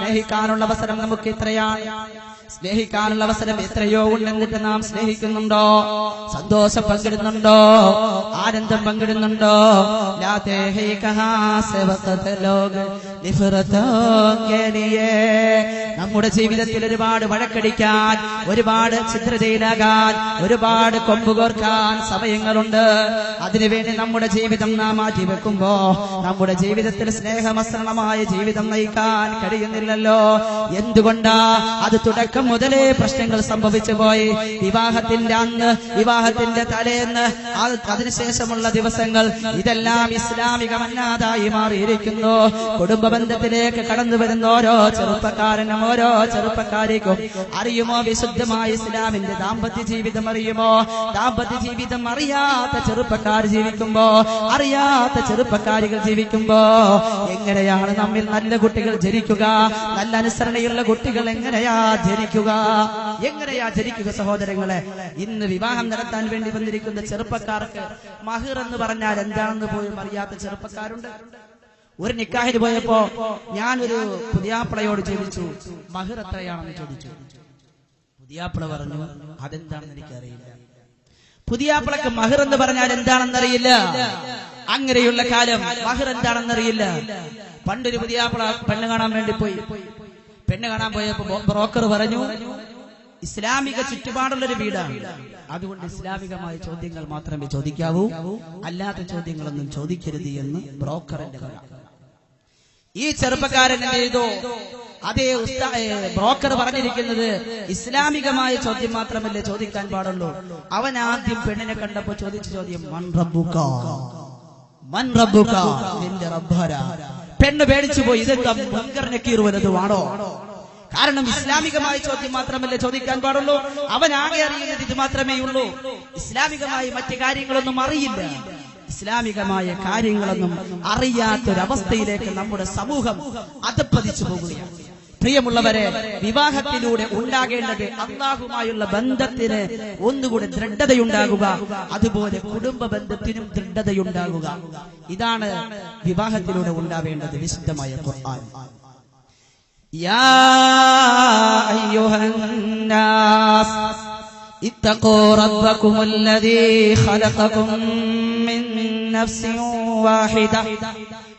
സ്നേഹിക്കാനുള്ള അവസരം നമുക്ക് എത്രയാണ്? സ്നേഹിക്കാനുള്ള അവസരം എത്രയോ ഉണ്ടെന്നിട്ട് നാം സ്നേഹിക്കുന്നുണ്ടോ? സന്തോഷം പങ്കിടുന്നുണ്ടോ? ആനന്ദം പങ്കിടുന്നുണ്ടോ? നമ്മുടെ ജീവിതത്തിൽ ഒരുപാട് വഴക്കടിക്കാൻ ഒരുപാട് ചിത്രതയിലാകാൻ ഒരുപാട് കൊമ്പുകോർക്കാൻ സമയങ്ങളുണ്ട്. അതിനുവേണ്ടി നമ്മുടെ ജീവിതം നാം മാറ്റി വെക്കുമ്പോ നമ്മുടെ ജീവിതത്തിൽ സ്നേഹമസരണമായ ജീവിതം നയിക്കാൻ കഴിയുന്നില്ലല്ലോ എന്തുകൊണ്ടാ? അത് തുടക്കം മുതലേ പ്രശ്നങ്ങൾ സംഭവിച്ചു പോയി. വിവാഹത്തിന്റെ അന്ന് വിവാഹത്തിന്റെ തലേന്ന് അത് അതിനുശേഷമുള്ള ദിവസങ്ങൾ ഇതെല്ലാം ഇസ്ലാമികമല്ലാതായി മാറിയിരിക്കുന്നു. കുടുംബ ബന്ധത്തിലേക്ക് കടന്നു വരുന്ന ഓരോ ചെറുപ്പക്കാരനും ഓരോ ചെറുപ്പക്കാരിക്കും അറിയുമോ? വിശുദ്ധമായ ഇസ്ലാമിന്റെ ദാമ്പത്യ ജീവിതം അറിയുമോ? ദാമ്പത്യ ജീവിതം അറിയാത്ത ചെറുപ്പക്കാർ ജീവിക്കുമ്പോ അറിയാത്ത ചെറുപ്പക്കാരികൾ ജീവിക്കുമ്പോ എങ്ങനെയാണ് നമ്മിൽ നല്ല കുട്ടികൾ ജനിക്കുക? നല്ല അനുസരണയുള്ള കുട്ടികൾ എങ്ങനെയാ ജനിക്കുക എങ്ങനെയാ ജനിക്കുക സഹോദരങ്ങളെ? ഇന്ന് വിവാഹം നടത്താൻ വേണ്ടി വന്നിരിക്കുന്ന ചെറുപ്പക്കാർക്ക് മഹിർ എന്ന് പറഞ്ഞാൽ എന്താണെന്ന് പോലും അറിയാത്ത ചെറുപ്പക്കാരുണ്ട്. ഒരു നിക്കാഹിന് പോയപ്പോ ഞാനൊരു പുതിയാപ്പിളയോട് ചോദിച്ചു മഹിർ എത്രയാണെന്ന് ചോദിച്ചു? പുതിയാപ്പിള പറഞ്ഞു അതെന്താണെന്ന് എനിക്കറിയില്ല. പുതിയാപ്പിളക്ക് മഹിർ എന്ന് പറഞ്ഞാൽ എന്താണെന്നറിയില്ല. അങ്ങനെയുള്ള കാലം മഹിർ എന്താണെന്നറിയില്ല. പണ്ടൊരു പുതിയ പെണ്ണ് കാണാൻ വേണ്ടി പോയി. പെണ്ണ് കാണാൻ പോയപ്പോ ബ്രോക്കർ പറഞ്ഞു ഇസ്ലാമിക ചുറ്റുപാടുള്ള ഒരു വീടാണ്. അതുകൊണ്ട് ഇസ്ലാമികമായ ചോദ്യങ്ങൾ മാത്രമേ ചോദിക്കാവൂ. അല്ലാത്ത ചോദ്യങ്ങളൊന്നും ചോദിക്കരുത് എന്ന് ബ്രോക്കറിന്റെ കഥ ഈ ചെറുപ്പക്കാരൻ ചെയ്തു? അതേ ബ്രോക്കർ പറഞ്ഞിരിക്കുന്നത് ഇസ്ലാമികമായ ചോദ്യം മാത്രമല്ലേ ചോദിക്കാൻ പാടുള്ളൂ. അവൻ ആദ്യം പെണ്ണിനെ കണ്ടപ്പോ ചോദിച്ച ചോദ്യം റബ്ബുക? മൻ റബ്ബുക. പെണ്ണ് പേടിച്ചു പോയി. ഇതെന്താ മുൻകറിനക്കീർ വലതുമാണോ കാരണം ഇസ്ലാമികമായ ചോദ്യം മാത്രമല്ല ചോദിക്കാൻ പാടുള്ളൂ. അവൻ ആകെ അറിയുന്നത് ഇത് മാത്രമേ ഉള്ളൂ. ഇസ്ലാമികമായ മറ്റു കാര്യങ്ങളൊന്നും അറിയില്ല. ഇസ്ലാമികമായ കാര്യങ്ങളൊന്നും അറിയാത്തൊരവസ്ഥയിലേക്ക് നമ്മുടെ സമൂഹം അതപ്പതിച്ചു പോകുകയാണ്. പ്രിയമുള്ളവരെ വിവാഹത്തിലൂടെ ഉണ്ടാകേണ്ടത് അള്ളാഹുമായുള്ള ബന്ധത്തിന് ഒന്നുകൂടെ ദൃഢതയുണ്ടാകുക അതുപോലെ കുടുംബ ബന്ധത്തിനും ദൃഢതയുണ്ടാകുക ഇതാണ് വിവാഹത്തിലൂടെ ഉണ്ടാവേണ്ടത് വിശുദ്ധമായ ഖുർആൻ يا أيها الناس اتقوا ربكم الذي خلقكم من نفس واحدة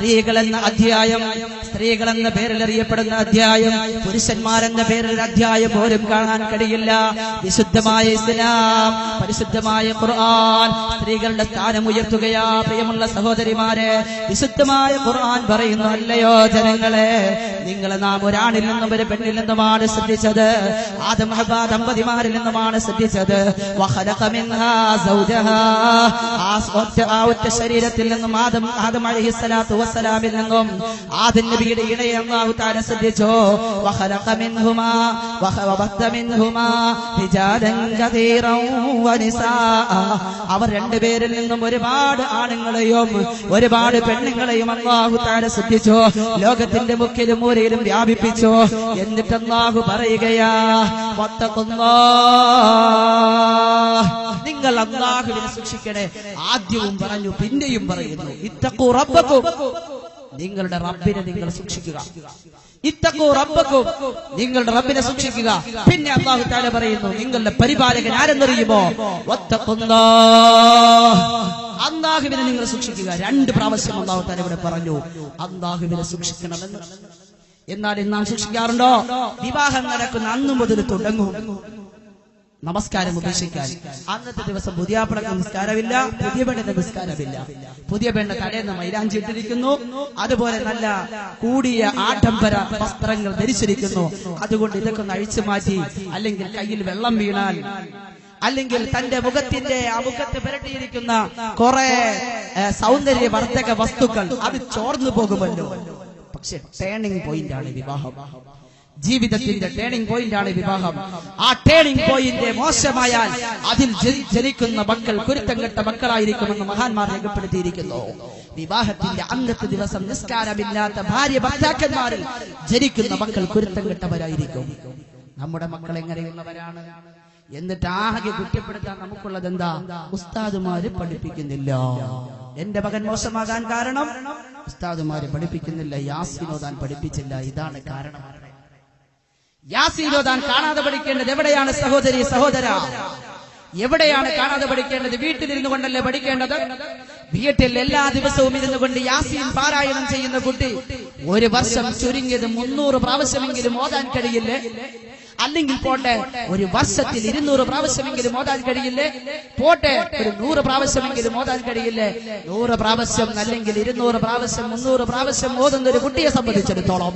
സ്ത്രീകൾ എന്ന അധ്യായം സ്ത്രീകൾ എന്ന പേരിൽ അറിയപ്പെടുന്ന അധ്യായം പുരുഷന്മാരെന്ന പേരിൽ അധ്യായം പോലും കാണാൻ കഴിയില്ല. വിശുദ്ധമായ ഇസ്ലാം പരിശുദ്ധമായ ഖുർആൻ സ്ത്രീകളുടെ സ്ഥാനം ഉയർത്തുകയാ പ്രിയമുള്ള സഹോദരിമാരെ. വിശുദ്ധമായ ഖുർആൻ പറയുന്നു അല്ലയോ ജനങ്ങളെ? നിങ്ങളെ നാം ഒരാണിൽ നിന്നും ഒരു പെണ്ണിൽ നിന്നുമാണ് ശ്രദ്ധിച്ചത്. ആദം ദമ്പതിമാരിൽ നിന്നുമാണ് ശ്രദ്ധിച്ചത്. ആ ഒറ്റ ശരീരത്തിൽ നിന്നും ആദം ആദം അലൈഹിസ്സലാത്തു വസ്സലാമിൽ നിന്നും ആദം നബിയുടെ ഇണയെ അല്ലാഹു തആല ശ്രദ്ധിച്ചു. അവർ രണ്ടുപേരിൽ നിന്നും ഒരുപാട് ആണുങ്ങളെയും ഒരുപാട് പെണ്ണുങ്ങളെയും അള്ളാഹു താര ശ്രദ്ധിച്ചു ലോകത്തിന്റെ മുക്കിലും മൂലയിലും വ്യാപിപ്പിച്ചോ എന്നിട്ട് അള്ളാഹു പറയുകയാ. നിങ്ങൾ അള്ളാഹുവിനെ സൂക്ഷിക്കണേ ആദ്യവും പറഞ്ഞു പിന്നെയും പറയുന്നു ഇത്തക്കു റബ്ബക്കും. നിങ്ങളുടെ റബ്ബിനെ നിങ്ങൾ സൂക്ഷിക്കുക ഇത്തക്കു റബ്ബക്കും. നിങ്ങളുടെ റബ്ബിനെ സൂക്ഷിക്കുക പിന്നെ അള്ളാഹു താല പറയുന്നു നിങ്ങളുടെ പരിപാലകൻ ആരെന്നറിയുമോ. അള്ളാഹുവിനെ നിങ്ങൾ സൂക്ഷിക്കുക രണ്ട് പ്രാവശ്യം അള്ളാഹു താല ഇവിടെ പറഞ്ഞു അള്ളാഹുവിനെ സൂക്ഷിക്കണമെന്ന് എന്നാൽ ഇന്ന് നാം സൂക്ഷിക്കാറുണ്ടോ വിവാഹം നടക്കുന്ന അന്നു മുതൽ തുടങ്ങും. നമസ്കാരം ഉപേക്ഷിക്കാൻ. അന്നത്തെ ദിവസം പുതിയാപ്പിളക്ക് നമസ്കാരമില്ല പുതിയ പെണ്ണിന്റെ നമസ്കാരമില്ല പുതിയ പെണ്ണ് തലേന്ന് മൈലാഞ്ചി ഇട്ടിരിക്കുന്നു. അതുപോലെ നല്ല കൂടിയ ആഡംബര വസ്ത്രങ്ങൾ ധരിച്ചിരിക്കുന്നു. അതുകൊണ്ട് ഇതൊക്കെ ഒന്ന് അഴിച്ചു മാറ്റി അല്ലെങ്കിൽ കയ്യിൽ വെള്ളം വീണാൽ അല്ലെങ്കിൽ തന്റെ മുഖത്തിന്റെ ആ മുഖത്ത് പുരട്ടിയിരിക്കുന്ന കുറെ സൗന്ദര്യ സൗന്ദര്യവർദ്ധക വസ്തുക്കൾ അത് ചോർന്നു പോകുമല്ലോ. പക്ഷെ ടേണിംഗ് പോയിന്റ് ആണ് വിവാഹം. ജീവിതത്തിന്റെ ടേണിംഗ് പോയിന്റ് ആണ് വിവാഹം. ആ ടേണിംഗ് പോയിന്റ് മോശമായാൽ അതിൽ ജനിക്കുന്ന മക്കൾ കുരുത്തം കെട്ട മക്കളായിരിക്കുമെന്ന് മഹാന്മാർ രേഖപ്പെടുത്തിയിരിക്കുന്നു. വിവാഹത്തിന്റെ അന്നത്തെ ദിവസം നിസ്കാരമില്ലാത്ത ഭാര്യ ഭർത്താക്കന്മാരിൽ ജനിക്കുന്ന മക്കൾ കുരുത്തം കെട്ടവരായിരിക്കും. നമ്മുടെ മക്കൾ എങ്ങനെയുള്ളവരാണ്? എന്നിട്ട് ആകെ കുറ്റപ്പെടുത്താൻ നമുക്കുള്ളത് എന്താ? ഉസ്താദുമാര് പഠിപ്പിക്കുന്നില്ല. എന്റെ മകൻ മോശമാകാൻ കാരണം ഉസ്താദുമാര് പഠിപ്പിക്കുന്നില്ല. യാസിനോദാൻ പഠിപ്പിച്ചില്ല. ഇതാണ് കാരണം. യാസീനോദാൻ കാണാതെ പഠിക്കേണ്ടത് എവിടെയാണ് സഹോദരി സഹോദര? എവിടെയാണ് കാണാതെ പഠിക്കേണ്ടത്? വീട്ടിലിരുന്നു കൊണ്ടല്ലേ പഠിക്കേണ്ടത്? വീട്ടിൽ എല്ലാ ദിവസവും ഇരുന്നു കൊണ്ട് യാസീൻ പാരായണം ചെയ്യുന്ന കുട്ടി ഒരു വർഷം ചുരുങ്ങിയത് മുന്നൂറ് പ്രാവശ്യമെങ്കിലും ഓതാൻ കഴിയില്ലേ? അല്ലെങ്കിൽ പോട്ടെ ഒരു വർഷത്തിൽ ഇരുന്നൂറ് പ്രാവശ്യമെങ്കിലും ഓതാൻ കഴിയില്ലേ? പോട്ടെ ഒരു നൂറ് പ്രാവശ്യമെങ്കിലും ഓതാൻ കഴിയില്ലേ? നൂറ് പ്രാവശ്യം അല്ലെങ്കിൽ ഇരുന്നൂറ് പ്രാവശ്യം മുന്നൂറ് പ്രാവശ്യം ഓതുന്ന ഒരു കുട്ടിയെ സംബന്ധിച്ചിടത്തോളം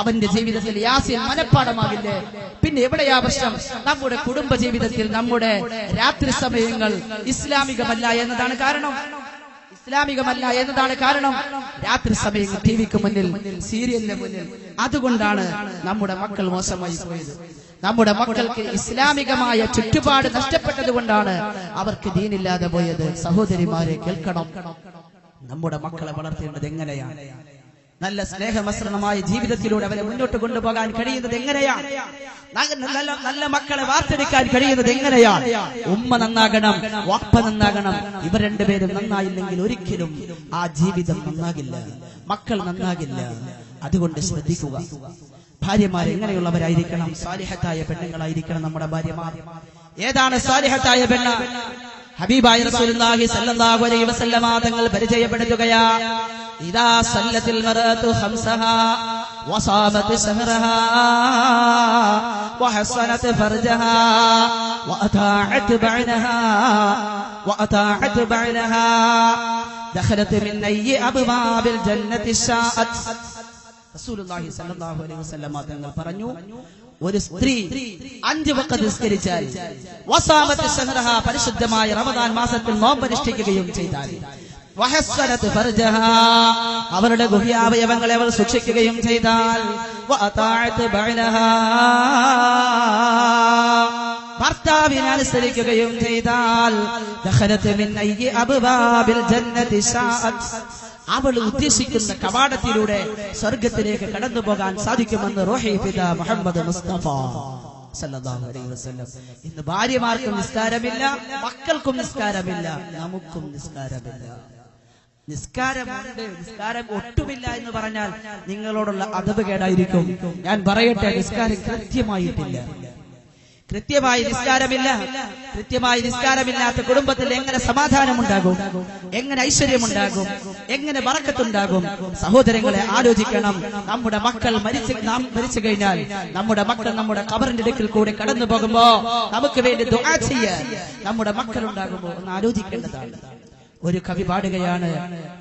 അവന്റെ ജീവിതത്തിൽ യാസിൻ മനഃപ്പാടമാകില്ലേ? പിന്നെ എവിടെയാ പ്രശ്നം? നമ്മുടെ കുടുംബ ജീവിതത്തിൽ നമ്മുടെ രാത്രി സമയങ്ങൾ ഇസ്ലാമികമല്ല എന്നതാണ് കാരണം. ഇസ്ലാമികമല്ല എന്നതാണ് കാരണം. രാത്രി സമയം ടി വിക്ക് മുന്നിൽ സീരിയലിന് മുന്നിൽ. അതുകൊണ്ടാണ് നമ്മുടെ മക്കൾ മോശമായി പോയത്. നമ്മുടെ മക്കൾക്ക് ഇസ്ലാമികമായ ചുറ്റുപാട് നഷ്ടപ്പെട്ടത് കൊണ്ടാണ് അവർക്ക് ദീനില്ലാതെ പോയത്. സഹോദരിമാരെ കേൾക്കണം. നമ്മുടെ മക്കളെ വളർത്തേണ്ടത് എങ്ങനെയാണ്? നല്ല സ്നേഹമസൃണമായ ജീവിതത്തിലൂടെ അവരെ മുന്നോട്ട് കൊണ്ടുപോകാൻ കഴിയുന്നത് എങ്ങനെയാണ് നല്ല- നല്ല മക്കളെ വാർത്തെടുക്കാൻ കഴിയുന്നത് എങ്ങനെയാണ് ഉമ്മ നന്നാകണം വാപ്പ നന്നാകണം. ഇവർ രണ്ടുപേരും നന്നായില്ലെങ്കിൽ ഒരിക്കലും ആ ജീവിതം നന്നാകില്ല. മക്കൾ നന്നാകില്ല. അതുകൊണ്ട് ശ്രദ്ധിക്കുക. ഭാര്യമാർ എങ്ങനെയുള്ളവരായിരിക്കണം? സാലിഹത്തായ പെണ്ണുങ്ങളായിരിക്കണം നമ്മുടെ ഭാര്യമാർ. ഏതാണ് സാലിഹത്തായ പെണ്ണ്? ഹബീബായ റസൂലുള്ളാഹി സല്ലല്ലാഹു അലൈഹി വസല്ലമ തങ്ങൾ പരിചയപ്പെടുത്തുകയാ. ഇദാ സല്ലത്തിൽ മറഅതു ഖംസഹാ വസാമത് സഹറഹാ വഹസനത് ഫർജഹാ വഅതാഅത് ബഅനഹാ വഅതാഅത് ബഅനഹാ. ദഖലത് മിൻ നയ്യി അബ്വാബിൽ ജന്നതി ശാഅത് റസൂലുള്ളാഹി സല്ലല്ലാഹു അലൈഹി വസല്ലമ തങ്ങൾ പറഞ്ഞു ഒരു സ്ത്രീ അഞ്ചു വക്ക നിസ്കരിച്ചാൽ പരിശുദ്ധമായ റമദാൻ മാസത്തിൽ നോമ്പനുഷ്ഠിക്കുകയും ചെയ്താൽ അവരുടെ ഗുഹ്യാവയവങ്ങളെ അവൾ സൂക്ഷിക്കുകയും ചെയ്താൽ ഭർത്താവിനെ അനുസരിക്കുകയും ചെയ്താൽ അവൾ ഉദ്ദേശിക്കുന്ന കവാടത്തിലൂടെ സ്വർഗത്തിലേക്ക് കടന്നു പോകാൻ സാധിക്കുമെന്ന് മുഹമ്മദ് മുസ്തഫ ഇന്ന് ഭാര്യമാർക്കും നിസ്കാരമില്ല മക്കൾക്കും നിസ്കാരമില്ല നമുക്കും നിസ്കാരമില്ല. നിസ്കാരമുണ്ട് നിസ്കാരം ഒട്ടുമില്ല എന്ന് പറഞ്ഞാൽ നിങ്ങളോടുള്ള അതവ് കേടായിരിക്കും. ഞാൻ പറയട്ടെ നിസ്കാരം കൃത്യമായിട്ടില്ല. കൃത്യമായി നിസ്കാരമില്ല. കൃത്യമായി നിസ്കാരമില്ലാത്ത കുടുംബത്തിൽ എങ്ങനെ സമാധാനമുണ്ടാകും? എങ്ങനെ ഐശ്വര്യമുണ്ടാകും? എങ്ങനെ വറക്കത്തുണ്ടാകും? സഹോദരങ്ങളെ ആലോചിക്കണം. നമ്മുടെ മക്കൾ മരിച്ചു നാം മരിച്ചു കഴിഞ്ഞാൽ നമ്മുടെ മക്കൾ നമ്മുടെ കബറിന്റെ അടുക്കൽ കൂടെ കടന്നു പോകുമ്പോ നമുക്ക് വേണ്ടി ദുആ ചെയ്യാൻ നമ്മുടെ മക്കൾ ഉണ്ടാകുമ്പോൾ ഒന്ന് ആലോചിക്കേണ്ടതാണ്. ഒരു കവി പാടുകയാണ്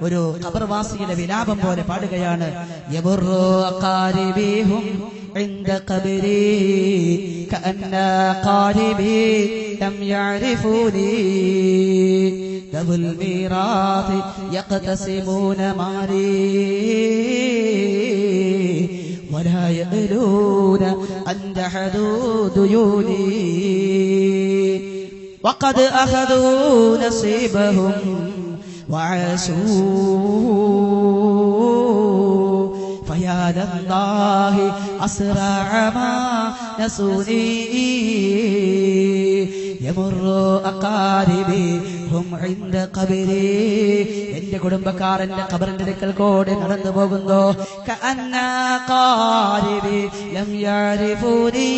ഒരു ഖബർവാസിയുടെ വിലാപം പോലെ പാടുകയാണ് യമുറു അഖാരിബിഹും عند قبري كأن قاربي لم يعرفوني ذو الميراث يقتسمون مالي ولا يألون أن جحدوا ديوني وقد أخذوا نصيبهم وعاشوا فيا لله أسرع ما نسوني. യമറു അക്കാരിബി ഹും ഇൻദ ഖബരി. എന്റെ കുടുംബക്കാർ എന്റെ ഖബറിന്റെ അടുക്കൽ കൂടി നടന്നു പോകുന്നു. കഅന്ന ഖാരിബി ലം യഅരിഫൂനി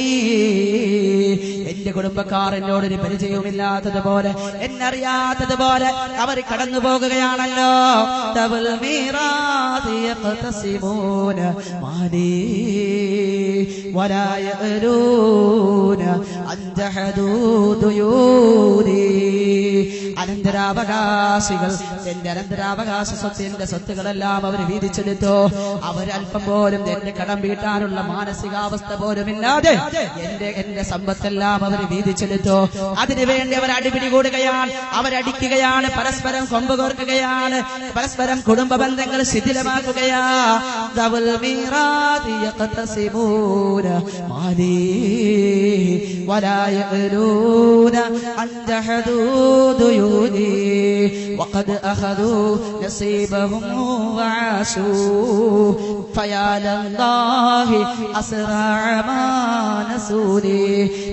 എന്റെ കുടുംബക്കാർ എന്നോട് ഒരു പരിചയവുമില്ലാത്തതുപോലെ എന്നറിയാത്തതുപോലെ അവർ കടന്നു പോകുകയാണല്ലോ. തവൽ മീറാതി യഖ്തസിമൂന മാലി. വലാ യഅലൂന أن جحدوا ديوني അനന്തരാവകാശികൾ എന്റെ അനന്തരാവകാശ സ്വത്തിന്റെ സ്വത്തുകളെല്ലാം അവർ വീതിച്ചെടുത്തു അവർ അല്പം പോലും എന്റെ കടം വീട്ടാനുള്ള മാനസികാവസ്ഥ പോലും ഇല്ലാതെ എന്റെ എന്റെ സമ്പത്തെല്ലാം അവർ വീതിച്ചെടുത്തു അതിനുവേണ്ടി അവർ അടിപിടി കൂടുകയാണ് അവരടിക്കുകയാണ് പരസ്പരം കൊമ്പ് കോർക്കുകയാണ് പരസ്പരം കുടുംബ ബന്ധങ്ങൾ ശിഥിലമാക്കുകയാ ദവൽ മീറാദി യഖ്തസിമൂന മാലി ولا يألون عن حدود يوني وقد أخذوا نصيبهم وعاشوا فيا لله أسرع ما نسوني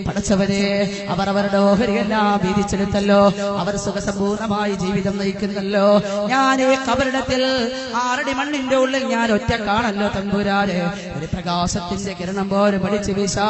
പടച്ചവരെ അവർ അവരുടെ ഓഹരിയെല്ലാം വീതിച്ചെടുത്തല്ലോ അവർ സുഖസമ്പൂർണമായി ജീവിതം നയിക്കുന്നല്ലോ ഞാൻ ഈ കബറിടത്തിൽ ആറടി മണ്ണിന്റെ ഉള്ളിൽ ഞാൻ ഒറ്റ കാണല്ലോ തമ്പുരാരെ ഒരു പ്രകാശത്തിന്റെ കിരണം പോലെ പഠിച്ചു വീശാ